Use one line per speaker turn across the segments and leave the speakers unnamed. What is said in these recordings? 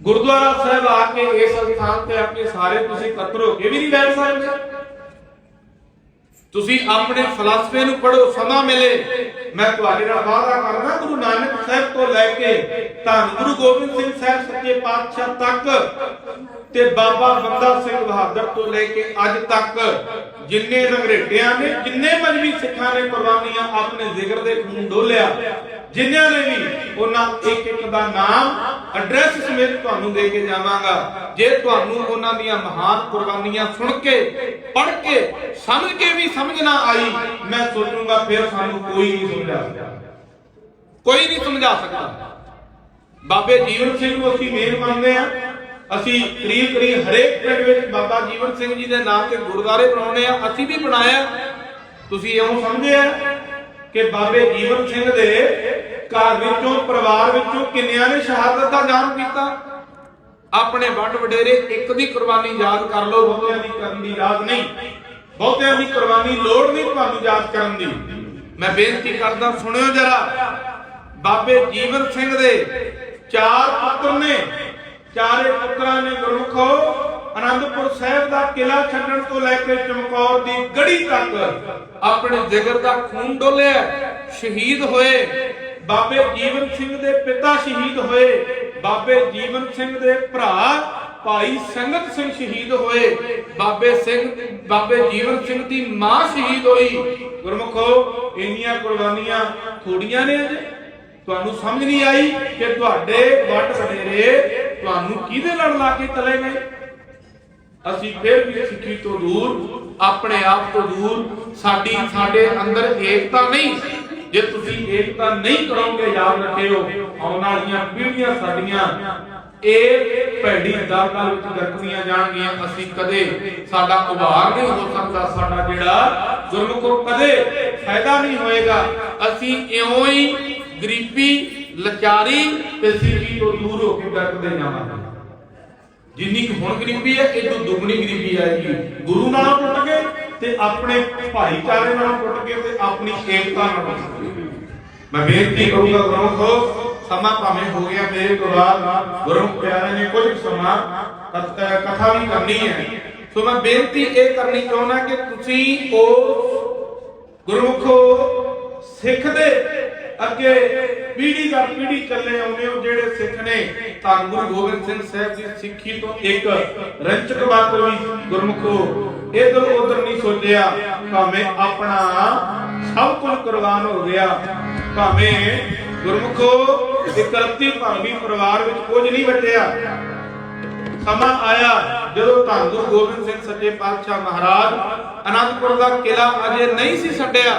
ਗੁਰਦੁਆਰਾ ਸਾਹਿਬ ਆ ਕੇ ਇਸ ਸਥਾਨ ਤੇ ਆਪਣੇ ਸਾਰੇ ਤੁਸੀਂ ਇਕੱਤਰ ਹੋ ਕੇ ਵੀ ਨਹੀਂ ਬੈਠ ਸਕਦੇ। ਤੁਸੀਂ ਆਪਣੇ ਫਲਸਫੇ ਨੂੰ ਪੜੋ ਸਮਾਂ ਮਿਲੇ। ਮੈਂ ਤੁਹਾਡੇ ਨਾਲ ਵਾਅਦਾ ਕਰਦਾ, ਗੁਰੂ ਨਾਨਕ ਸਾਹਿਬ ਤੋਂ ਲੈ ਕੇ ਧੰਨ ਗੁਰੂ ਗੋਬਿੰਦ ਸਿੰਘ ਸਾਹਿਬ ਸੱਚੇ ਪਾਤਸ਼ਾਹ ਤੱਕ ਤੇ ਬਾਬਾ ਬੰਦਾ ਸਿੰਘ ਬਹਾਦਰ ਤੋਂ ਲੈ ਕੇ ਅੱਜ ਤੱਕ ਜਿੰਨੇ ਰੰਗਰੇਟਿਆਂ ਨੇ, ਜਿੰਨੇ ਮਜਬੀ ਸਿੱਖਾਂ ਨੇ ਕੁਰਬਾਨੀਆਂ ਆਪਣੇ ਜ਼ਿਕਰ ਦੇ ਖੂਨ ਡੋਲਿਆ ਜਿਨ੍ਹਾਂ ਨੇ ਵੀ ਉਹਨਾਂ ਇੱਕ ਇੱਕ ਦਾ ਨਾਮ ਐਡਰੈਸ ਸਮੇਤ ਤੁਹਾਨੂੰ ਦੇ ਕੇ ਜਾਵਾਂਗਾ। ਜੇ ਤੁਹਾਨੂੰ ਉਹਨਾਂ ਦੀਆਂ ਮਹਾਨ ਕੁਰਬਾਨੀਆਂ ਸੁਣ ਕੇ, ਪੜ੍ਹ ਕੇ, ਸਮਝ ਕੇ ਵੀ ਸਮਝ ਨਾ ਆਈ, ਮੈਂ ਸੋਚੂੰਗਾ ਫਿਰ ਸਾਨੂੰ ਕੋਈ ਨਹੀਂ ਸਮਝਾ ਸਕਦਾ। ਕੋਈ ਨਹੀਂ ਸਮਝਾ ਸਕਦਾ। ਬਾਬੇ ਜੀਵਨ ਸਿੰਘ ਨੂੰ ਅਸੀਂ ਮੇਨ ਮੰਨਦੇ ਆ ਅਸੀਂ ਕਰੀਬ ਕਰੀਬ ਹਰੇਕ ਪਿੰਡ ਵਿੱਚ ਬਾਬਾ ਜੀਵਨ ਸਿੰਘ ਜੀ ਦੇ ਨਾਮ ਤੇ ਗੁਰਦੁਆਰੇ ਬਣਾਉਣੇ ਆ। ਅਸੀਂ ਵੀ ਬਣਾਇਆ। ਤੁਸੀਂ ਇਉਂ ਸਮਝਿਆ ਕਿ ਬਾਬੇ ਜੀਵਨ ਸਿੰਘ ਦੇ ਘਰ ਵਿੱਚੋਂ, ਪਰਿਵਾਰ ਵਿੱਚੋਂ ਕਿੰਨਿਆਂ ਨੇ ਸ਼ਹਾਦਤ ਦਾ ਜਾਮ ਕੀਤਾ? ਆਪਣੇ ਵੱਡ ਵਡੇਰੇ ਇੱਕ ਦੀ ਕੁਰਬਾਨੀ ਯਾਦ ਕਰ ਲਓ, ਬਹੁਤਿਆਂ ਦੀ ਕਰਨ ਦੀ ਯਾਦ ਨਹੀਂ। ਬਹੁਤਿਆਂ ਦੀ ਕੁਰਬਾਨੀ ਲੋੜ ਨਹੀਂ ਤੁਹਾਨੂੰ ਯਾਦ ਕਰਨ ਦੀ। ਮੈਂ ਬੇਨਤੀ ਕਰਦਾ, ਸੁਣਿਓ ਜਰਾ। ਬਾਬੇ ਜੀਵਨ ਸਿੰਘ ਦੇ ਚਾਰ ਪੁੱਤਰ ਨੇ, ਚਾਰੇ ਪੁੱਤਰਾਂ ਨੇ ਗੁਰਮੁਖੋ ਆਨੰਦਪੁਰ ਸਾਹਿਬ ਦਾ ਕਿਲਾ ਛੱਡਣ ਤੋਂ ਲੈ ਕੇ ਚਮਕੌਰ ਦੀ ਗੜੀ ਤੱਕ ਆਪਣੇ ਜਿਗਰ ਦਾ ਖੂਨ ਡੋਲਿਆ, ਸ਼ਹੀਦ ਹੋਏ। ਬਾਬੇ ਜੀਵਨ ਸਿੰਘ ਦੇ ਪਿਤਾ ਸ਼ਹੀਦ ਹੋਏ। ਬਾਬੇ ਜੀਵਨ ਸਿੰਘ ਦੇ ਭਰਾ ਭਾਈ ਸੰਗਤ ਸਿੰਘ ਸ਼ਹੀਦ ਹੋਏ। ਬਾਬੇ ਸਿੰਘ, ਬਾਬੇ ਜੀਵਨ ਸਿੰਘ ਦੀ ਮਾਂ ਸ਼ਹੀਦ ਹੋਈ। ਗੁਰਮੁਖੋ, ਇੰਨੀਆਂ ਕੁਰਬਾਨੀਆਂ ਥੋੜੀਆਂ ਨੇ ਅਜੇ। ਤੁਹਾਨੂੰ ਸਮਝ ਨਹੀਂ ਆਈ ਕਿ ਤੁਹਾਡੇ ਵੱਟ ਵਡੇਰੇ ਤੁਹਾਨੂੰ ਕਿਹਦੇ ਲੜ ਲਾ ਕੇ ਚਲੇ ਗਏ? ਅਸੀਂ ਫਿਰ ਵੀ ਸਿੱਖੀ ਤੋਂ ਦੂਰ, ਆਪਣੇ ਆਪ ਤੋਂ ਦੂਰ, ਸਾਡੀ, ਸਾਡੇ ਅੰਦਰ ਏਕਤਾ ਨਹੀਂ। ਜੇ ਤੁਸੀਂ ਏਕਤਾ ਨਹੀਂ ਕਰੋਗੇ ਯਾਦ ਰੱਖਿਓ, ਆਉਣ ਵਾਲੀਆਂ ਪੀੜ੍ਹੀਆਂ ਸਾਡੀਆਂ, ਇਹ ਭੈੜੀ ਦਾਤਾਂ ਵਿੱਚ ਗਰਕਦੀਆਂ ਜਾਣਗੀਆਂ। ਅਸੀਂ ਕਦੇ ਸਾਡਾ ਉਭਾਰ ਨਹੀਂ ਹੋ ਸਕਦਾ, ਸਾਡਾ ਜਿਹੜਾ ਗੁਰਮੁਖੋ ਕਦੇ ਫਾਇਦਾ ਨਹੀਂ ਹੋਏਗਾ। ਅਸੀਂ ਇਉਂ ਹੀ ਗਰੀਬੀ, ਲਚਾਰੀ ਤੇ ਸਿੱਖੀ ਤੋਂ ਦੂਰ ਹੋ ਕੇ ਗਰਕਦੇ ਜਾਵਾਂਗੇ। ਜਿੰਨੀ ਕੁ ਹੁਣ ਗਰੀਬੀ ਹੈ, ਇਹ ਤੋਂ ਦੁੱਗਣੀ ਗਰੀਬੀ ਆਏਗੀ ਗੁਰੂ ਨਾਲੋਂ ਟੁੱਟ ਗਏ ਤੇ ਆਪਣੇ ਭਾਈਚਾਰੇ ਨਾਲੋਂ ਟੁੱਟ ਗਏ ਤੇ ਆਪਣੀ ਏਕਤਾ ਨਾਲੋਂ ਟੁੱਟ ਗਏ। ਮੈਂ ਬੇਨਤੀ ਕਰੂੰਗਾ ਗੁਰਮੁਖੋ ਸਮਾਂ ਭਾਵੇਂ ਹੋ ਗਿਆ ਮੇਰੇ ਤੋਂ ਬਾਅਦ ਗੁਰਮੁਖ ਪਿਆਰੇ ਨੇ ਕੁਝ ਸਮਾਂ ਕਥ- ਕਥਾ ਵੀ ਕਰਨੀ ਹੈ। ਸੋ ਮੈਂ ਬੇਨਤੀ ਇਹ ਕਰਨੀ ਚਾਹੁੰਦਾ ਕਿ ਤੁਸੀਂ ਉਹ ਗੁਰਮੁਖੋ ਸਿੱਖ ਦੇ ਅੱਗੇ ਪੀੜੀ ਦਰ ਪੀੜੀ ਚੱਲੇ ਆਉਂਦੇ ਹੋ ਜਿਹੜੇ ਸਿੱਖ ਨੇ। ਧੰਨ ਗੁਰੂ ਗੋਬਿੰਦ ਸਿੰਘ ਸਾਹਿਬ ਦੀ ਸਿੱਖੀ ਤੋਂ ਇੱਕ ਰੰਚਕ ਬਾਤ ਵੀ ਗੁਰਮੁਖੋ, ਇਧਰ ਉਧਰ ਨਹੀਂ ਸੋਚਿਆ, ਭਾਵੇਂ ਆਪਣਾ ਸਭ ਕੁਝ ਕੁਰਬਾਨ ਹੋ ਗਿਆ, ਭਾਵੇਂ ਗੁਰਮੁਖੋ ਇਕਰਤੀ ਭਾਵੇਂ ਪਰਿਵਾਰ ਵਿੱਚ ਕੁਝ ਨਹੀਂ ਬਚਿਆ ਸਮਾਂ ਆਇਆ ਜਦੋਂ ਧੰਨ ਗੁਰੂ ਗੋਬਿੰਦ ਸਿੰਘ ਸੱਚੇ ਪਾਤਸ਼ਾਹ ਮਹਾਰਾਜ ਅਨੰਦਪੁਰ ਦਾ ਕਿਲਾ ਅਜੇ ਨਹੀਂ ਸੀ ਛੱਡਿਆ।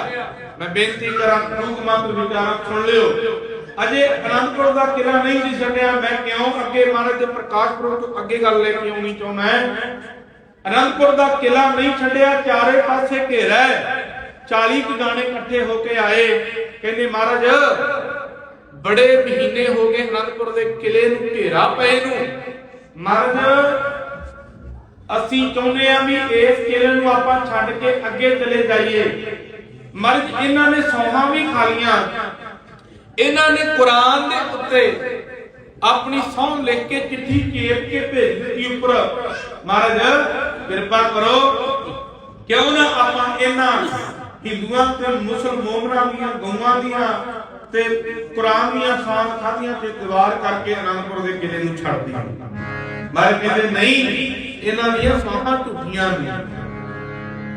ਮੈਂ ਬੇਨਤੀ ਕਰਾਂ ਟੂਕ ਮੰਤਰ ਵਿਚਾਰਾਂ ਸੁਣ ਲਿਓ। ਅਜੇ ਅਨੰਦਪੁਰ ਦਾ ਕਿਲਾ ਨਹੀਂ ਸੀ ਛੱਡਿਆ, ਮੈਂ ਕਿਉਂ ਅੱਗੇ ਮਹਾਰਾਜ ਦੇ ਪ੍ਰਕਾਸ਼ ਪੁਰਬ ਤੋਂ ਅੱਗੇ ਗੱਲ ਲੈ ਕੇ ਆਉਣੀ ਚਾਹੁੰਦਾ ਹਾਂ? ਅਨੰਦਪੁਰ ਦਾ ਕਿਲਾ ਨਹੀਂ ਛੱਡਿਆ, ਚਾਰੇ ਪਾਸੇ ਘੇਰਾ ਹੈ। 40 ਕੁ ਗਾਣੇ ਇਕੱਠੇ ਹੋ ਕੇ ਆਏ। ਕਹਿੰਦੇ, ਮਹਾਰਾਜ, ਬੜੇ ਮਹੀਨੇ ਹੋ ਗਏ ਅਨੰਦਪੁਰ ਦੇ ਕਿਲੇ ਨੂੰ ਘੇਰਾ ਪਏ ਨੂੰ। ਮਹਾਰਾਜ, ਅਸੀਂ ਚਾਹੁੰਦੇ ਆ ਵੀ ਇਸ ਕਿਲੇ ਨੂੰ ਆਪਾਂ ਛੱਡ ਕੇ ਅੱਗੇ ਚਲੇ ਜਾਈਏ। ਮਰਜ ਇਹਨਾਂ ਨੇ ਸੌਹਾਂ ਵੀ ਖਾ ਇਹਨਾਂ ਨੇ ਕੁਰਾਨ ਦੇ ਉੱਤੇ ਆਪਣੀ ਸੌਂ ਲਿਖ ਕੇ ਚਿੱਠੀ ਚੇਪ ਕੇ ਭੇਜ ਦਿੱਤੀ ਉੱਪਰ। ਮਹਾਰਾਜ, ਕਿਰਪਾ ਕਰੋ। ਕਿਉਂ ਨਾ ਆਪਾਂ ਇਹਨਾਂ ਹਿੰਦੂਆਂ ਤੇ ਮੁਸਲਮਾਨਾਂ ਦੀਆਂ, ਗਊਆਂ ਦੀਆਂ ਤੇ ਕੁਰਾਨ ਦੀਆਂ ਸੌਂ ਖਾਦੀਆਂ ਤੇ ਦੀਵਾਰ ਕਰਕੇ ਅਨੰਦਪੁਰ ਦੇ ਕਿਲੇ ਨੂੰ ਛੱਡ ਦਿੱਤਾ। ਮੈਂ ਕਹਿੰਦੇ, ਨਹੀਂ, ਇਹਨਾਂ ਦੀਆਂ ਸੌਹਾਂ ਝੂਠੀਆਂ ਨੇ।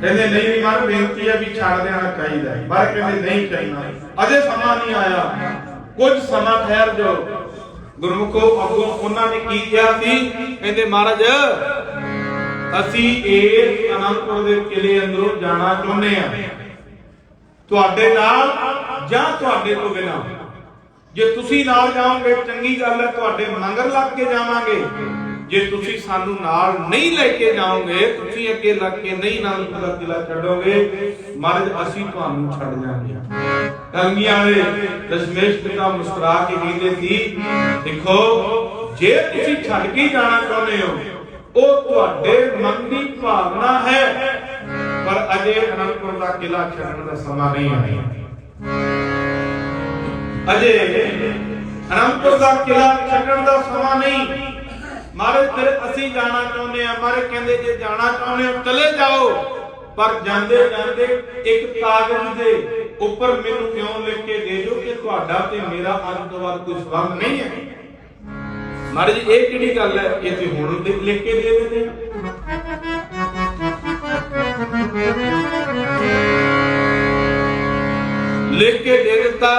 ਕਹਿੰਦੇ ਨਹੀਂ ਵੀ ਮਰ, ਬੇਨਤੀ ਹੈ ਵੀ ਛੱਡ ਦੇਣਾ ਚਾਹੀਦਾ ਪਰ ਕਹਿੰਦੇ ਨਹੀਂ ਚਾਹੀਦਾ। ਅਜੇ ਸਮਾਂ ਨਹੀਂ ਆਇਆ। ਕੁਝ ਸਮਾਂ ਠਹਿਰ ਜਾਓ। ਗੁਰਮੁਖੋ, ਅੱਗੋਂ ਉਹਨਾਂ ਨੇ ਕੀ ਕਿਹਾ ਸੀ? ਕਹਿੰਦੇ, ਮਹਾਰਾਜ, ਅਸੀਂ ਇਹ ਅਨੰਦਪੁਰ ਦੇ ਕਿਲੇ ਅੰਦਰੋਂ ਜਾਣਾ ਚਾਹੁੰਦੇ ਆ ਤੁਹਾਡੇ ਨਾਲ ਜਾਂ ਤੁਹਾਡੇ ਤੋਂ ਬਿਨਾਂ। ਜੇ ਤੁਸੀਂ ਨਾਲ ਜਾਓਗੇ, ਚੰਗੀ ਗੱਲ ਹੈ, ਤੁਹਾਡੇ ਮੰਗਰ ਲੱਗ ਕੇ ਜਾਵਾਂਗੇ। ਜੇ ਤੁਸੀਂ ਸਾਨੂੰ ਨਾਲ ਨਹੀਂ ਲੈ ਕੇ ਜਾਓਗੇ, ਤੁਸੀਂ ਅੱਗੇ ਲੱਗ ਕੇ ਨਹੀਂ ਨਾਲ ਦਾ ਕਿਲਾ ਛੱਡੋਗੇ, ਮਹਾਰਾਜ, ਅਸੀਂ ਤੁਹਾਨੂੰ ਛੱਡ ਜਾਾਂਗੇ ਕੰਗੀਆਂ ਦੇ ਦਸ਼ਮੇਸ਼ ਪਿਤਾ ਮੁਸਕਰਾ ਕੇ ਕਹਿੰਦੇ ਸੀ, ਦੇਖੋ, ਜੇ ਤੁਸੀਂ ਛੱਡ ਕੇ ਜਾਣਾ ਚਾਹੁੰਦੇ ਹੋ, ਉਹ ਤੁਹਾਡੇ ਮਨ ਦੀ ਭਾਵਨਾ ਹੈ, ਪਰ ਅਜੇ ਅਨੰਦਪੁਰ ਦਾ ਕਿਲਾ ਛੱਡਣ ਦਾ ਸਮਾਂ ਨਹੀਂ ਆਇਆ। ਅਜੇ ਅਨੰਦਪੁਰ ਦਾ ਕਿਲਾ ਛੱਡਣ ਦਾ ਸਮਾਂ ਨਹੀਂ ਮਹਾਰਾਜ ਫਿਰ ਅਸੀਂ ਜਾਣਾ ਚਾਹੁੰਦੇ ਆ ਮਹਾਰਾਜ ਕਹਿੰਦੇ ਜੇ ਜਾਣਾ ਚਾਹੁੰਦੇ ਹੋ, ਚਲੇ ਜਾਓ। ਪਰ ਜਾਂਦੇ ਜਾਂਦੇ ਇੱਕ ਕਾਗਜ਼ ਦੇ ਉੱਪਰ ਮੈਨੂੰ ਕਿਉਂ ਲਿਖ ਕੇ ਦੇ ਦਿਓ ਕਿ ਤੁਹਾਡਾ ਤੇ ਮੇਰਾ ਅੱਜ ਤੋਂ ਬਾਅਦ ਕੋਈ ਸੰਬੰਧ ਨਹੀਂ ਹੈ? ਮਹਾਰਾਜ ਇਹ ਕਿਹੜੀ ਗੱਲ ਹੈ? ਇਹ ਤੇ ਹੁਣ ਲਿਖ ਕੇ ਦੇ ਦਿੰਦੇ ਲਿਖ ਕੇ ਦੇ ਦਿੱਤਾ।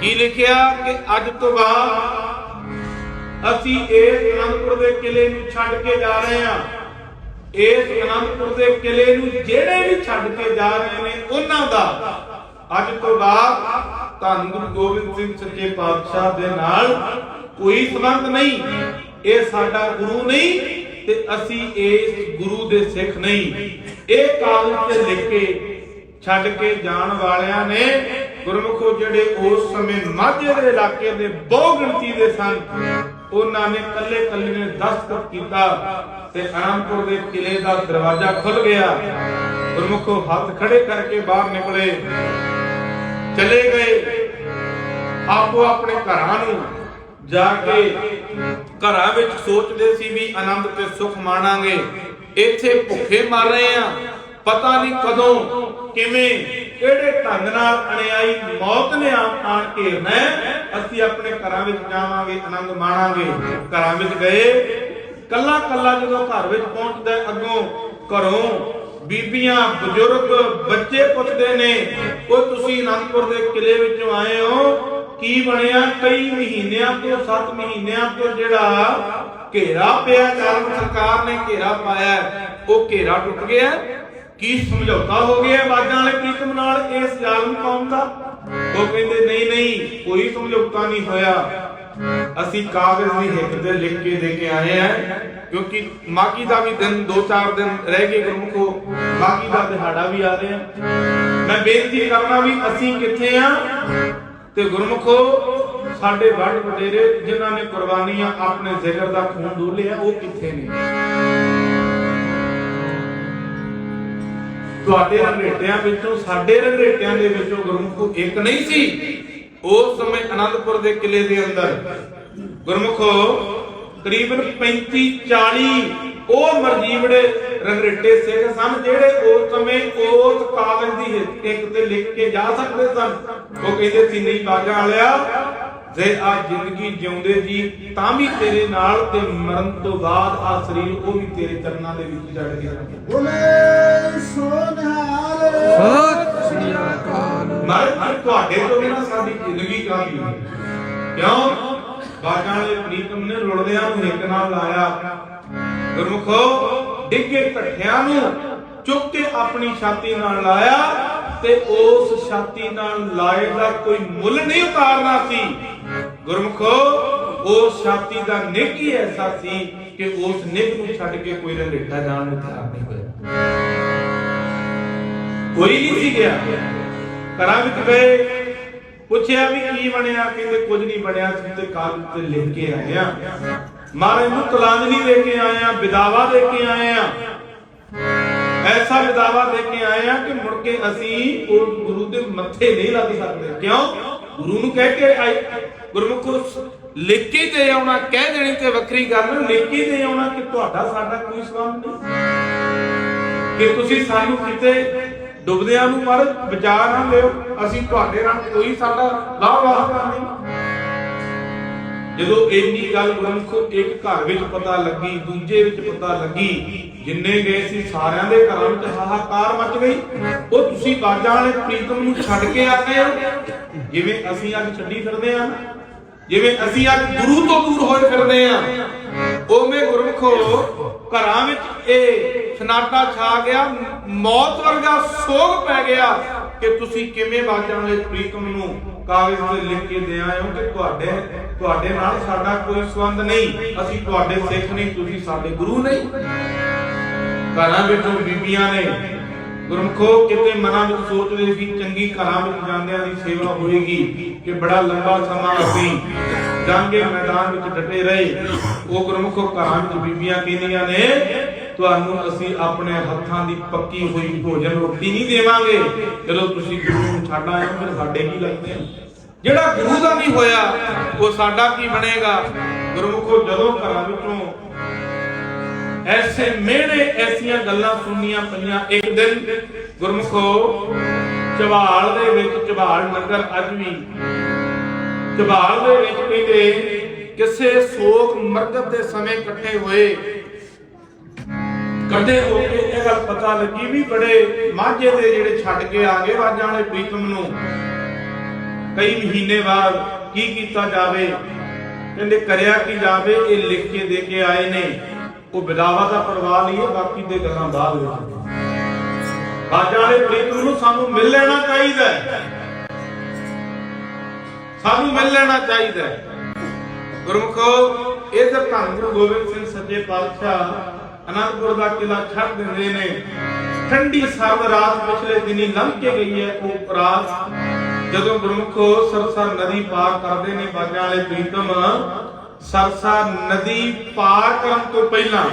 ਕੀ ਲਿਖਿਆ ਕਿ ਅੱਜ ਤੋਂ ਬਾਅਦ ਅਸੀਂ ਇਸ ਅਨੰਦਪੁਰ ਦੇ ਕਿਲੇ ਨੂੰ ਛੱਡ ਕੇ ਜਾ ਰਹੇ ਹਾਂ। ਇਸ ਅਨੰਦਪੁਰ ਦੇ ਕਿਲੇ ਨੂੰ ਜਿਹੜੇ ਵੀ ਛੱਡ ਕੇ ਜਾ ਰਹੇ ਨੇ, ਉਹਨਾਂ ਦਾ ਅੱਜ ਤੋਂ ਬਾਅਦ ਧੰਨ ਗੁਰੂ ਗੋਬਿੰਦ ਸਿੰਘ ਸੱਚੇ ਪਾਤਸ਼ਾਹ ਦੇ ਨਾਲ ਕੋਈ ਸੰਬੰਧ ਨਹੀਂ। ਇਹ ਸਾਡਾ ਗੁਰੂ ਨਹੀਂ ਤੇ ਅਸੀਂ ਇਸ ਗੁਰੂ ਦੇ ਸਿੱਖ ਨਹੀਂ। ਇਹ ਕਾਗਜ਼ ਤੇ ਲਿਖ ਕੇ ਛੱਡ ਕੇ ਜਾਣ ਵਾਲਿਆਂ ਨੇ ਗੁਰਮੁਖੋ ਜਿਹੜੇ ਉਸ ਸਮੇਂ ਮਾਝੇ ਦੇ ਇਲਾਕੇ ਦੇ ਬਹੁ ਗਿਣਤੀ ਦੇ ਸਨ, ਉਹਨਾਂ ਨੇ ਕੱਲੇ ਕੱਲੇ ਨੇ ਦਸਤਖਤ ਕੀਤਾ ਤੇ ਆਨੰਦਪੁਰ ਦੇ ਕਿਲੇ ਦਾ ਦਰਵਾਜ਼ਾ ਖੁੱਲ ਗਿਆ। ਗੁਰਮੁਖੋ ਹੱਥ ਖੜੇ ਕਰਕੇ ਬਾਹਰ ਨਿਕਲੇ। ਚਲੇ ਗਏ। ਆਪੋ ਆਪਣੇ ਘਰਾਂ ਨੂੰ ਜਾ ਕੇ ਘਰਾਂ ਵਿੱਚ ਸੋਚਦੇ ਸੀ ਵੀ ਆਨੰਦ ਤੇ ਸੁਖ ਮਾਣਾਂਗੇ। ਇੱਥੇ ਭੁੱਖੇ ਮਰ ਰਹੇ ਆ ਪਤਾ ਨਹੀਂ ਕਦੋਂ, ਕਿਵੇਂ ਕਿਹੜੇ ਢੰਗ ਨਾਲ ਅਣਿਆਈ ਮੌਤ ਨੇ ਆਣ ਆਣ ਘੇਰਨਾ ਅਸੀਂ ਆਪਣੇ ਘਰਾਂ ਵਿੱਚ ਜਾਵਾਂਗੇ, ਆਨੰਦ ਮਾਣਾਂਗੇ। ਘਰਾਂ ਵਿੱਚ ਗਏ ਕੱਲਾ ਕੱਲਾ ਜਦੋਂ ਘਰ ਵਿੱਚ ਪਹੁੰਚਦਾ ਅੱਗੋਂ ਘਰੋਂ ਬੀਬੀਆਂ, ਬਜ਼ੁਰਗ, ਬੱਚੇ ਪੁੱਛਦੇ ਨੇ ਉਹ ਤੁਸੀਂ ਅਨੰਦਪੁਰ ਦੇ ਕਿਲੇ ਵਿੱਚੋਂ ਆਏ ਹੋ? ਕੀ ਬਣਿਆ? ਕਈ ਮਹੀਨਿਆਂ ਤੋਂ 7 ਮਹੀਨਿਆਂ ਤੋਂ ਜਿਹੜਾ ਘੇਰਾ ਪਿਆ ਕਾਰਨ ਸਰਕਾਰ ਨੇ ਘੇਰਾ ਪਾਇਆ ਉਹ ਘੇਰਾ ਟੁੱਟ ਗਿਆ ਕੀ ਸਮਝੌਤਾ ਹੋ ਗਿਆ ਬਾਜਾਂ ਵਾਲੇ ਪ੍ਰੀਤਮ ਨਾਲ? ਇਸ ਜ਼ਾਲਮ ਕੌਮ ਦਾ? ਉਹ ਕਹਿੰਦੇ, ਨਹੀਂ ਨਹੀਂ, ਕੋਈ ਸਮਝੌਤਾ ਨਹੀਂ ਹੋਇਆ। ਅਸੀਂ ਕਾਗਜ਼ ਦੀ ਹਿੱਕ ਤੇ ਲਿਖ ਕੇ ਦੇ ਕੇ ਆਏ ਆ ਕਿਉਂਕਿ ਮਾਗੀ ਦਾ ਵੀ ਦਿਨ 2-4 ਦਿਨ ਰਹਿ ਗਏ ਗੁਰਮੁਖੋ। ਮਾਗੀ ਦਾ ਦਿਹਾੜਾ ਵੀ ਆ ਰਿਹਾ। ਮੈਂ ਬੇਨਤੀ ਕਰਨਾ ਵੀ ਅਸੀਂ ਕਿੱਥੇ ਆ ਤੇ ਗੁਰਮੁਖੋ, ਸਾਡੇ ਵੱਡ ਵਡੇਰੇ ਜਿਨ੍ਹਾਂ ਨੇ ਕੁਰਬਾਨੀਆਂ ਆਪਣੇ ਜ਼ਿਕਰ ਦਾ ਖੂਨ ਡੋਲਿਆ, ਉਹ ਕਿੱਥੇ ਨੇ? ਤੁਹਾਡੇ ਰੰਗੇਟਿਆਂ ਵਿੱਚੋਂ, ਸਾਡੇ ਰੰਗੇਟਿਆਂ ਦੇ ਵਿੱਚੋਂ ਗੁਰਮੁਖੋ ਇੱਕ ਨਹੀਂ ਸੀ ਉਸ ਸਮੇਂ ਆਨੰਦਪੁਰ ਦੇ ਕਿਲੇ ਦੇ ਅੰਦਰ। ਗੁਰਮੁਖੋ, ਤਕਰੀਬਨ 35 40 ਉਹ ਮਰਜੀਵੜੇ ਰੰਗਰੇਟੇ ਸਿੰਘ ਸਨ, ਜਿਹੜੇ ਉਸ ਸਮੇਂ ਉਸ ਕਾਗਜ਼ ਦੀ ਇੱਕ ਤੇ ਲਿਖ ਕੇ ਜਾ ਸਕਦੇ ਸਨ। ਉਹ ਕਹਿੰਦੇ ਸੀ, ਨਹੀਂ, ਬਾਜਾਂ ਵਾਲਿਆ ਜੇ ਆ ਜ਼ਿੰਦਗੀ ਜਿਉਂਦੇ ਜੀ ਤਾਂ ਵੀ ਤੇਰੇ ਨਾਲ ਤੇ ਮਰਨ ਤੋਂ ਬਾਅਦ ਆ ਸਰੀਰ ਉਹ ਵੀ ਤੇਰੇ ਚਰਨਾਂ ਦੇ ਵਿੱਚ ਜੜ ਗਿਆ।
ਬੋਲੇ ਸੋਨਹਾਲ
ਸਤਿ ਸ੍ਰੀ ਅਕਾਲ
ਮਰ ਤੁਹਾਡੇ ਤੋਂ ਬਿਨਾ ਸਾਡੀ ਜ਼ਿੰਦਗੀ ਕਾਹਦੀ ਕਿਉਂ? ਬਾਜਾਂ ਵਾਲੇ ਪ੍ਰੀਤਮ ਨੇ ਰੁਲਦਿਆਂ ਨੂੰ ਇੱਕ ਨਾਲ ਲਾਇਆ। ਗੁਰਮੁਖੋ ਡਿੱਗੇ ਢੱਠਿਆਂ ਨੂੰ ਚੁੱਕ ਕੇ ਆਪਣੀ ਛਾਤੀ ਨਾਲ ਲਾਇਆ ਤੇ ਉਸ ਛਾਤੀ ਨਾਲ ਲਾਏ ਦਾ ਕੋਈ ਮੁੱਲ ਨਹੀਂ ਉਤਾਰਨਾ ਸੀ। ਗੁਰਮੁਖੋ, ਉਸ ਛਾਤੀ ਦਾ ਨਿੱਘ ਹੀ ਐਸਾ ਸੀ ਕਿ ਉਸ ਨਿੱਘ ਨੂੰ ਛੱਡ ਕੇ ਕੋਈ ਰੰਗੇਟਾ ਜਾਣ ਨੂੰ ਤਿਆਰ ਨਹੀਂ ਹੋਇਆ। ਕੋਈ ਨਹੀਂ ਸੀ ਗਿਆ। ਘਰਾਂ ਵਿੱਚ ਗਏ, ਪੁੱਛਿਆ ਵੀ ਕੀ ਬਣਿਆ, ਕਹਿੰਦੇ ਕੁਝ ਨਹੀਂ ਬਣਿਆ ਸੀ ਤੇ ਕਾਗਜ਼ ਤੇ ਲਿਖ ਕੇ ਆਏ ਆ ਨੂੰ ਤਲਾਂਜਲੀ ਦੇ ਕੇ ਆਇਆ ਆ ਵਿਦਾਵਾ ਦੇ ਕੇ ਆਇਆ ਐਸਾ ਵਿਦਾਵਾ ਦੇ ਕੇ ਆਇਆ ਕਿ ਮੁੜ ਕੇ ਅਸੀਂ ਉਹ ਗੁਰੂ ਦੇ ਮੱਥੇ ਨਹੀਂ ਲੱਗ ਸਕਦੇ। ਕਿਉਂ? ਗੁਰੂ ਨੂੰ ਕਹਿ ਕੇ ਆਏ। ਗੁਰਮੁਖੋ ਲਿਖ ਕੇ ਆਉਣਾ, ਕਹਿ ਦੇਣੀ ਤੇ ਵੱਖਰੀ ਗੱਲ ਲਿਖ ਕੇ ਆਉਣਾ ਕਿ ਤੁਹਾਡਾ, ਸਾਡਾ ਕੋਈ ਸੰਬੰਧ ਨਹੀਂ। ਕਿ ਤੁਸੀਂ ਸਾਨੂੰ ਕਿਤੇ ਡੁੱਬਦਿਆਂ ਨੂੰ ਮਰ ਬਚਾ ਨਾ ਲਿਓ ਅਸੀਂ ਤੁਹਾਡੇ ਨਾਲ ਕੋਈ ਸਾਡਾ ਲਾਭ ਵਾਸਤਾ ਨਹੀਂ। ਜਦੋਂ ਇੰਨੀ ਗੱਲ ਗੁਰਮੁਖੋ ਇੱਕ ਘਰ ਵਿੱਚ ਪਤਾ ਲੱਗੀ, ਦੂਜੇ ਵਿੱਚ ਪਤਾ ਲੱਗੀ, ਜਿੰਨੇ ਗਏ ਸੀ ਸਾਰਿਆਂ ਦੇ ਘਰਾਂ ਵਿੱਚ ਹਾਹਾਕਾਰ ਮਚ ਗਈ। ਉਹ ਤੁਸੀਂ ਬਾਜਾਂ ਵਾਲੇ ਪ੍ਰੀਤਮ ਨੂੰ ਛੱਡ ਕੇ ਆ ਗਏ ਹੋ। ਜਿਵੇਂ ਅਸੀਂ ਅੱਜ ਛੱਡੀ ਫਿਰਦੇ ਆ ਜਿਵੇਂ ਅਸੀਂ ਅੱਜ ਗੁਰੂ ਤੋਂ ਦੂਰ ਹੋਏ ਫਿਰਦੇ ਆ ਉਵੇਂ ਗੁਰਮੁਖੋ ਘਰਾਂ ਵਿੱਚ ਇਹ ਸਨਾਟਾ ਛਾ ਗਿਆ, ਮੌਤ ਵਰਗਾ ਸੋਗ ਪੈ ਗਿਆ ਕਿ ਤੁਸੀਂ ਕਿਵੇਂ ਬਾਜਾਂ ਵਾਲੇ ਪ੍ਰੀਤਮ ਨੂੰ ਕਾਗਜ਼ ਤੇ ਲਿਖ ਕੇ ਦੇ ਆਏ ਹੋ ਕਿ ਤੁਹਾਡੇ ਤੁਹਾਡੇ ਨਾਲ ਸਾਡਾ ਕੋਈ ਸੰਬੰਧ ਨਹੀਂ, ਅਸੀਂ ਤੁਹਾਡੇ ਸਿੱਖ ਨਹੀਂ, ਤੁਸੀਂ ਸਾਡੇ ਗੁਰੂ ਨਹੀਂ। ਘਰਾਂ ਵਿੱਚੋਂ ਬੀਬੀਆਂ ਨੇ ਗੁਰਮਖੋ, ਕਿਤੇ ਮਨਾਂ ਵਿੱਚ ਸੋਚਦੇ ਸੀ, ਚੰਗੀ ਘਰਾਂ ਵਿੱਚ ਜਾਂਦਿਆਂ ਦੀ ਸੇਵਾ ਹੋਏਗੀ ਕਿ ਬੜਾ ਲੰਬਾ ਸਮਾਂ ਅਸੀਂ ਜੰਗੇ ਮੈਦਾਨ ਵਿੱਚ ਡਟੇ ਰਹੇ। ਉਹ ਗੁਰਮਖੋ ਘਰਾਂ ਵਿੱਚ ਬੀਬੀਆਂ ਕਹਿੰਦੀਆਂ ਨੇ, ਤੁਹਾਨੂੰ ਅਸੀਂ ਆਪਣੇ ਹੱਥਾਂ ਦੀ ਪੱਕੀ ਹੋਈ ਭੋਜਨ ਰੋਟੀ ਨਹੀਂ ਦੇਵਾਂਗੇ। ਜਦੋਂ ਤੁਸੀਂ ਗੁਰੂ ਨੂੰ ਛੱਡ ਆਏ ਫਿਰ ਸਾਡੇ ਕੀ ਲੱਗਦੇ ਆ ਜਿਹੜਾ ਗੁਰੂ ਦਾ ਨਹੀਂ ਹੋਇਆ, ਉਹ ਸਾਡਾ ਕੀ ਬਣੇਗਾ? ਗੁਰਮੁਖੋ ਜਦੋਂ ਘਰਾਂ ਵਿੱਚੋਂ ਐਸੇ ਮਿਹਣੇ ਐਸੀਆਂ ਗੱਲਾਂ ਸੁਣਨੀਆਂ ਪਈਆਂ। ਇੱਕ ਦਿਨ ਗੁਰਮੁਖੋ ਚਵਾਲ ਦੇ ਵਿੱਚ ਚਵਾਲ ਨਗਰ ਅੱਜ ਵੀ ਚਵਾਲ ਦੇ ਵਿੱਚ ਕਹਿੰਦੇ, ਕਿਸੇ ਸੋਖ ਮਰਗਤ ਦੇ ਸਮੇਂ ਇਕੱਠੇ ਹੋਏ। ਇਕੱਠੇ ਹੋ ਕੇ ਇਹ ਗੱਲ ਪਤਾ ਲੱਗੀ ਵੀ ਬੜੇ ਮਾਝੇ ਦੇ ਜਿਹੜੇ ਛੱਡ ਕੇ ਆ ਗਏ ਵਾਜਾਂ ਵਾਲੇ ਪ੍ਰੀਤਮ ਨੂੰ। ਕਈ ਮਹੀਨੇ ਬਾਅਦ ਕੀ ਕੀਤਾ ਜਾਵੇ? ਕਹਿੰਦੇ, ਕਰਿਆ ਕੀ ਜਾਵੇ? ਇਹ ਲਿਖ ਕੇ ਦੇ ਕੇ ਆਏ ਨੇ। ਉਹ ਵਿਦਾਵਾ ਦਾ ਪਰਵਾਹ ਨਹੀਂ ਹੈ, ਬਾਕੀ ਦੇ ਗੱਲਾਂ ਬਾਅਦ ਵਿੱਚ ਵਾਜਾਂ ਵਾਲੇ ਪ੍ਰੀਤਮ ਨੂੰ ਸਾਨੂੰ ਮਿਲ ਲੈਣਾ ਚਾਹੀਦਾ ਸਾਨੂੰ ਮਿਲ ਲੈਣਾ ਚਾਹੀਦਾ ਹੈ। ਗੁਰਮੁਖੋ ਇਧਰ ਧੰਨ ਗੁਰੂ ਗੋਬਿੰਦ ਸਿੰਘ ਸੱਜੇ ਪਾਤਸ਼ਾਹ ਅਨੰਦਪੁਰ ਦਾ ਕਿਲਾ ਛੱਡ ਦਿੰਦੇ ਨੇ। ਠੰਡੀ ਸਰਦ ਰਾਤ ਪਿਛਲੇ ਦਿਨੀ ਲੰਘ ਕੇ ਗਈ ਹੈ ਉਹ ਰਾਤ ਜਦੋਂ ਗੁਰਮੁਖੋ ਸਰਸਾ ਨਦੀ ਪਾਰ ਕਰਦੇ ਨੇ, ਬਾਜਾਂ ਵਾਲੇ ਪ੍ਰੀਤਮ ਸਰਸਾ ਨਦੀ ਪਾਰ ਕਰਨ ਤੋਂ ਪਹਿਲਾਂ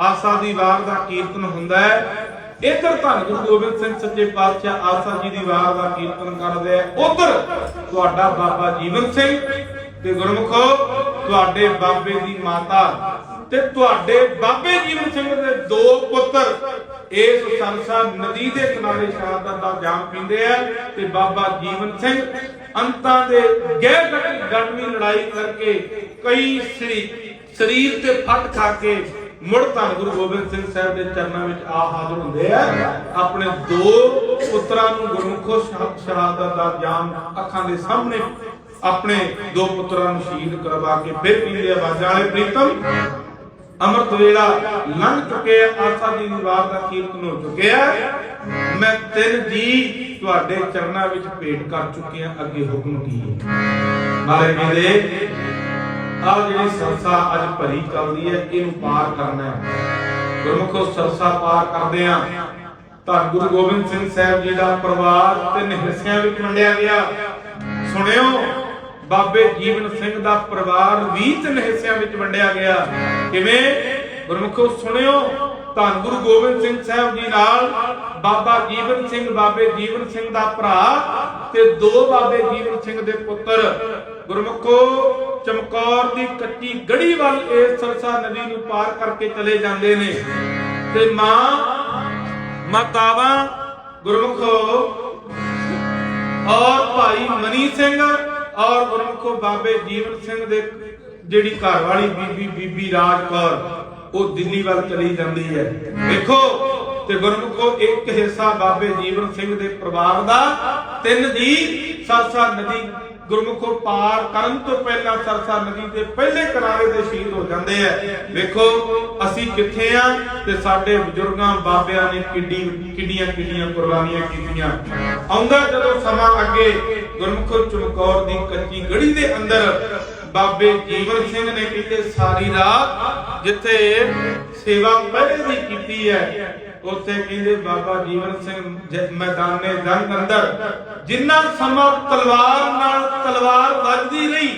ਆਸਾ ਦੀ ਵਾਰ ਦਾ ਕੀਰਤਨ ਹੁੰਦਾ ਹੈ। ਇਧਰ ਧੰਨ ਗੁਰੂ ਗੋਬਿੰਦ ਸਿੰਘ ਸੱਚੇ ਪਾਤਸ਼ਾਹ ਆਸਾ ਜੀ ਦੀ ਵਾਰ ਦਾ ਕੀਰਤਨ ਕਰਦੇ ਆ। ਉਧਰ ਤੁਹਾਡਾ ਬਾਬਾ ਜੀਵਨ ਸਿੰਘ ਤੇ ਗੁਰਮੁਖੋ, ਤੁਹਾਡੇ ਬਾਬੇ ਦੀ ਮਾਤਾ ਤੇ ਤੁਹਾਡੇ ਬਾਬੇ ਜੀਵਨ ਸਿੰਘ ਦੇ ਦੋ ਪੁੱਤਰ ਇਸ ਸਰਸਾ ਨਦੀ ਦੇ ਕਿਨਾਰੇ ਸ਼ਹਾਦਤ ਦਾ ਜਾਮ ਪੀਂਦੇ ਆ ਤੇ ਬਾਬਾ ਜੀਵਨ ਸਿੰਘ ਅੰਤਾਂ ਦੇ ਗਹਿ ਗੱਡਵੀ ਲੜਾਈ ਕਰਕੇ ਕਈ ਸਰੀ ਸਰੀਰ ਤੇ ਫੱਟ ਖਾ ਕੇ ਮੁੜ ਧੰਨ ਗੁਰੂ ਗੋਬਿੰਦ ਸਿੰਘ ਸਾਹਿਬ ਦੇ ਚਰਨਾਂ ਵਿੱਚ ਆ ਹਾਜ਼ਰ ਹੁੰਦੇ ਆ। ਆਪਣੇ ਦੋ ਪੁੱਤਰਾਂ ਨੂੰ ਗੁਰਮੁਖੋ ਸ਼ਹਾਦਤ ਦਾ ਜਾਮ ਅੱਖਾਂ ਦੇ ਸਾਹਮਣੇ ਆਪਣੇ ਦੋ ਪੁੱਤਰਾਂ ਨੂੰ ਸ਼ਹੀਦ ਕਰਵਾ ਕੇ ਫਿਰ ਪੀਂਦੇ ਆ ਬਾਜਾਂ ਵਾਲੇ ਪ੍ਰੀਤਮ। ਅੰਮ੍ਰਿਤ ਵੇਲਾ ਲੰਘ ਚੁੱਕੇ ਆਸਾ ਦੀ ਵਾਰ ਦਾ ਕੀਰਤਨ ਹੋ ਚੁੱਕਿਆ ਮੈਂ ਤਿੰਨ ਜੀ ਤੁਹਾਡੇ ਚਰਨਾਂ ਵਿੱਚ ਭੇਟ ਕਰ ਚੁੱਕਿਆ ਅੱਗੇ ਹੁਕਮ ਕੀ ਹੈ? ਮਾਰੇ ਮੇਰੇ ਆ ਜਿਹੜੀ ਸਰਸਾ ਅੱਜ ਭਰੀ ਚੱਲਦੀ ਹੈ, ਇਹਨੂੰ ਪਾਰ ਕਰਨਾ ਹੈ। ਗੁਰਮੁਖੋ ਸਰਸਾ ਪਾਰ ਕਰਦੇ ਆ। ਤਾਂ ਗੁਰੂ ਗੋਬਿੰਦ ਸਿੰਘ ਸਾਹਿਬ ਜੀ ਦਾ ਪਰਿਵਾਰ ਤਿੰਨ ਹਿੱਸਿਆਂ ਵਿੱਚ ਵੰਡਿਆ ਗਿਆ। ਸੁਣਿਓ ਬਾਬੇ ਜੀਵਨ ਸਿੰਘ ਦਾ ਪਰਿਵਾਰ ਵੀ ਤਿੰਨ ਹਿੱਸਿਆਂ ਵਿੱਚ ਵੰਡਿਆ ਗਿਆ। ਕਿਵੇਂ? ਗੁਰਮੁਖੋ ਸੁਣਿਓ, ਧੰਨ ਗੁਰੂ ਗੋਬਿੰਦ ਸਿੰਘ ਸਾਹਿਬ ਜੀ ਨਾਲ ਬਾਬਾ ਜੀਵਨ ਸਿੰਘ, ਬਾਬੇ ਜੀਵਨ ਸਿੰਘ ਦਾ ਭਰਾ ਤੇ ਦੋ ਬਾਬੇ ਜੀਵਨ ਸਿੰਘ ਦੇ ਪੁੱਤਰ। ਗੁਰਮੁਖੋ, ਚਮਕੌਰ ਦੀ ਕੱਚੀ ਗੜੀ ਵੱਲ ਇਸ ਸਰਸਾ ਨਦੀ ਨੂੰ ਪਾਰ ਕਰਕੇ ਚਲੇ ਜਾਂਦੇ ਨੇ। ਤੇ ਮਾਂ, ਮਾਤਾਵਾਂ, ਗੁਰਮੁਖੋ ਔਰ ਭਾਈ ਮਨੀ ਸਿੰਘ ਔਰ ਗੁਰਮੁਖੋ ਬਾਬੇ ਜੀਵਨ ਸਿੰਘ ਦੇ ਜਿਹੜੀ ਘਰ ਵਾਲੀ ਬੀਬੀ ਬੀਬੀ ਰਾਜ ਕੌਰ, ਉਹ ਦਿੱਲੀ ਵੱਲ ਚਲੀ ਜਾਂਦੀ ਹੈ। ਵੇਖੋ ਤੇ ਗੁਰਮੁਖੋ ਇੱਕ ਹਿੱਸਾ ਬਾਬੇ ਜੀਵਨ ਸਿੰਘ ਦੇ ਪਰਿਵਾਰ ਦਾ, ਤਿੰਨ ਜੀ ਸਰਸਾ ਨਦੀ ਗੁਰਮੁਖੋ ਪਾਰ ਕਰਨ ਤੋਂ ਪਹਿਲਾਂ ਸਰਸਾ ਨਦੀ ਦੇ ਪਹਿਲੇ ਕਿਨਾਰੇ ਤੇ ਸ਼ਹੀਦ ਹੋ ਜਾਂਦੇ ਆ। ਵੇਖੋ, ਅਸੀਂ ਕਿੱਥੇ ਆ ਤੇ ਸਾਡੇ ਬਜ਼ੁਰਗਾਂ ਬਾਬਿਆਂ ਨੇ ਕਿੱਡੀ ਕਿੱਡੀਆਂ ਕਿੱਡੀਆਂ ਕੁਰਬਾਨੀਆਂ ਕੀਤੀਆਂ। ਆਉਂਦਾ ਜਦੋਂ ਸਮਾਂ ਅੱਗੇ, ਗੁਰਮੁਖੋ ਚਮਕੌਰ ਦੀ ਕੱਚੀ ਗੜੀ ਦੇ ਅੰਦਰ ਬਾਬੇ ਜੀਵਨ ਸਿੰਘ ਨੇ ਕਿਤੇ ਸਾਰੀ ਰਾਤ, ਜਿੱਥੇ ਸੇਵਾ ਪਹਿਲੇ ਦੀ ਕੀਤੀ ਹੈ। ਉੱਥੇ ਕਹਿੰਦੇ ਬਾਬਾ ਜੀਵਨ ਸਿੰਘ ਮੈਦਾਨੇ ਜੰਗ ਅੰਦਰ ਜਿੰਨਾ ਸਮਾਂ ਤਲਵਾਰ ਨਾਲ ਤਲਵਾਰ ਵੱਜਦੀ ਰਹੀ,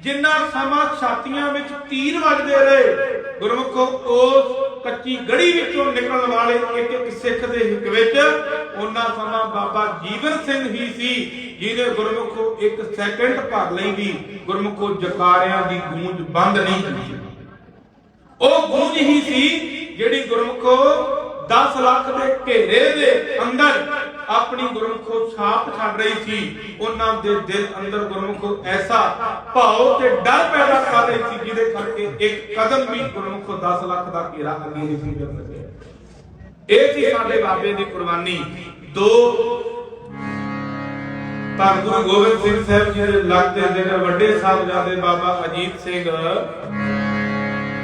ਜਿੰਨਾ ਸਮਾਂ ਛਾਤੀਆਂ ਵਿੱਚ ਤੀਰ ਵੱਜਦੇ ਰਹੇ, ਗੁਰਮੁਖੋ, ਉਸ ਕੱਚੀ ਗੜੀ ਵਿੱਚੋਂ ਨਿਕਲਣ ਵਾਲੇ ਇੱਕ ਇੱਕ ਸਿੱਖ ਦੇ ਹਿੱਕ ਵਿੱਚ ਉਹਨਾਂ ਸਮਾਂ ਬਾਬਾ ਜੀਵਨ ਸਿੰਘ ਹੀ ਸੀ ਜਿਹਨੇ ਗੁਰਮੁਖੋ ਇੱਕ ਸੈਕਿੰਡ ਭਰ ਲਈ ਵੀ ਗੁਰਮੁਖੋ ਜਕਾਰਿਆਂ ਦੀ ਗੂੰਜ ਬੰਦ ਨਹੀਂ ਕੀਤੀ ਉਹ ਗੂੰਜ ਹੀ ਸੀ ਜਿਹੜੀ ਗੁਰਮੁਖੋ 10 ਲੱਖ ਦੇ ਘੇਰੇ ਦੇ ਅੰਦਰ ਆਪਣੀ ਗੁਰਮੁਖੋ ਛਾਪ ਛੱਡ ਰਹੀ ਸੀ। ਉਹਨਾਂ ਦੇ ਦਿਲ ਅੰਦਰ ਗੁਰਮੁਖੋ ਐਸਾ ਭਾਉ ਤੇ ਡਰ ਪੈਦਾ ਕਰ ਰਹੀ ਸੀ, ਜਿਹਦੇ ਕਰਕੇ ਇੱਕ ਕਦਮ ਵੀ ਗੁਰਮੁਖੋ 10 ਲੱਖ ਦਾ ਘੇਰਾ ਅੱਗੇ ਨਹੀਂ ਸੀ ਕਰ ਸਕਿਆ। ਇਹ ਸੀ ਸਾਡੇ ਬਾਬੇ ਦੀ ਕੁਰਬਾਨੀ। ਦੋ ਤਾਂ ਗੁਰੂ ਗੋਬਿੰਦ ਸਿੰਘ ਸਾਹਿਬ ਜੀ ਦੇ ਲੱਗਦੇ ਜਿਹੜੇ ਵੱਡੇ ਸਾਹਿਬਜ਼ਾਦੇ ਬਾਬਾ ਅਜੀਤ ਸਿੰਘ,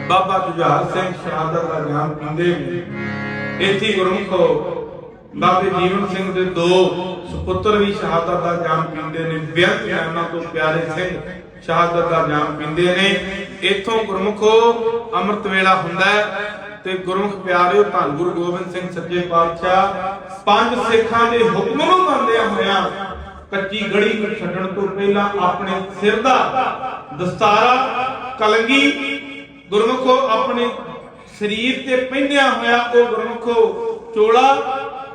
ਬਾਬਾ ਜੁਝਾਰ ਸਿੰਘ ਸ਼ਹਾਦਤ ਦਾ ਨਾਮ ਪੀਂਦੇ ਨੇ ਇੱਥੇ ਗੁਰਮੁਖੋ ਬਾਬੇ ਜੀਵਨ ਸਿੰਘ ਦੇ ਦੋ ਸੁਪੁੱਤਰ ਵੀ ਸ਼ਹਾਦਤ ਦਾ ਜਾਮ ਪੀਂਦੇ ਨੇ ਬੇਅੰਤ ਨਾਮਾਂ ਤੋਂ ਪਿਆਰੇ ਸਿੰਘ ਸ਼ਹਾਦਤ ਦਾ ਜਾਮ ਪੀਂਦੇ ਨੇ। ਇੱਥੋਂ ਗੁਰਮੁਖੋ ਅੰਮ੍ਰਿਤ ਵੇਲਾ ਹੁੰਦਾ ਹੈ ਤੇ ਗੁਰਮੁਖ ਪਿਆਰਿਓ ਧੰਨ ਗੁਰੂ ਗੋਬਿੰਦ ਸਿੰਘ ਸੱਚੇ ਪਾਤਸ਼ਾਹ, ਪੰਜ ਸਿੱਖਾਂ ਦੇ ਹੁਕਮ ਨੂੰ ਮੰਨਦਿਆਂ ਹੋਇਆਂ ਕੱਚੀ ਗੜੀ ਛੱਡਣ ਤੋਂ ਪਹਿਲਾਂ ਆਪਣੇ ਸਿਰ ਦਾ ਦਸਤਾਰਾ, ਕਲੰਗੀ, ਗੁਰਮੁਖੋ ਆਪਣੇ ਸਰੀਰ ਤੇ ਪਹਿਨਿਆ ਹੋਇਆ ਉਹ ਗੁਰਮੁਖੋ ਚੋਲਾ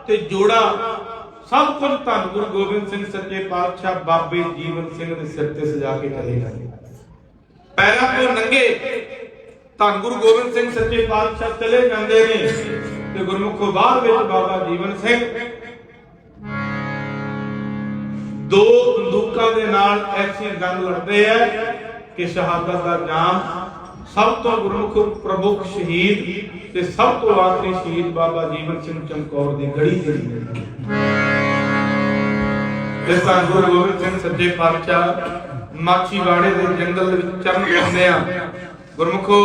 ਤੇ ਜੋੜਾ ਸਭ ਕੁਝ ਧੰਨ ਗੁਰੂ ਗੋਬਿੰਦ ਸਿੰਘ ਸੱਚੇ ਪਾਤਸ਼ਾਹ ਬਾਬੇ ਜੀਵਨ ਸਿੰਘ ਦੇ ਸਿਰ ਤੇ ਸਜਾ ਕੇ ਚਲੇ ਗਏ। ਪੈਰਾਂ ਤੋਂ ਨੰਗੇ ਧੰਨ ਗੁਰੂ ਗੋਬਿੰਦ ਸਿੰਘ ਸੱਚੇ ਪਾਤਸ਼ਾਹ ਚਲੇ ਜਾਂਦੇ ਨੇ ਤੇ ਗੁਰਮੁਖੋ ਬਾਅਦ ਵਿੱਚ ਬਾਬਾ ਜੀਵਨ ਸਿੰਘ ਦੋ ਬੰਦੂਕਾਂ ਦੇ ਨਾਲ ਐਸੀਆਂ ਜੰਗ ਲੜਦੇ ਆ ਕਿ ਸ਼ਹਾਦਤ ਦਾ ਨਾਮ ਸਭ ਤੋਂ ਗੁਰਮੁਖ ਪ੍ਰਮੁੱਖ ਸ਼ਹੀਦ ਤੇ ਸਭ ਤੋਂ ਆਖਰੀ ਸ਼ਹੀਦ ਬਾਬਾ ਜੀਵਨ ਸਿੰਘ ਚਮਕੌਰ ਦੀ ਗੜੀ ਜਿਹੜੀ ਤੇ ਤਾਂ ਗੁਰੂ ਗੋਬਿੰਦ ਸਿੰਘ ਸੱਜੇ ਪਾਤਸ਼ਾਹ ਮਾਛੀਵਾੜੇ ਦੇ ਜੰਗਲ ਵਿੱਚ ਚਰਨ ਪਾਉਂਦੇ ਆ, ਗੁਰਮੁਖੋ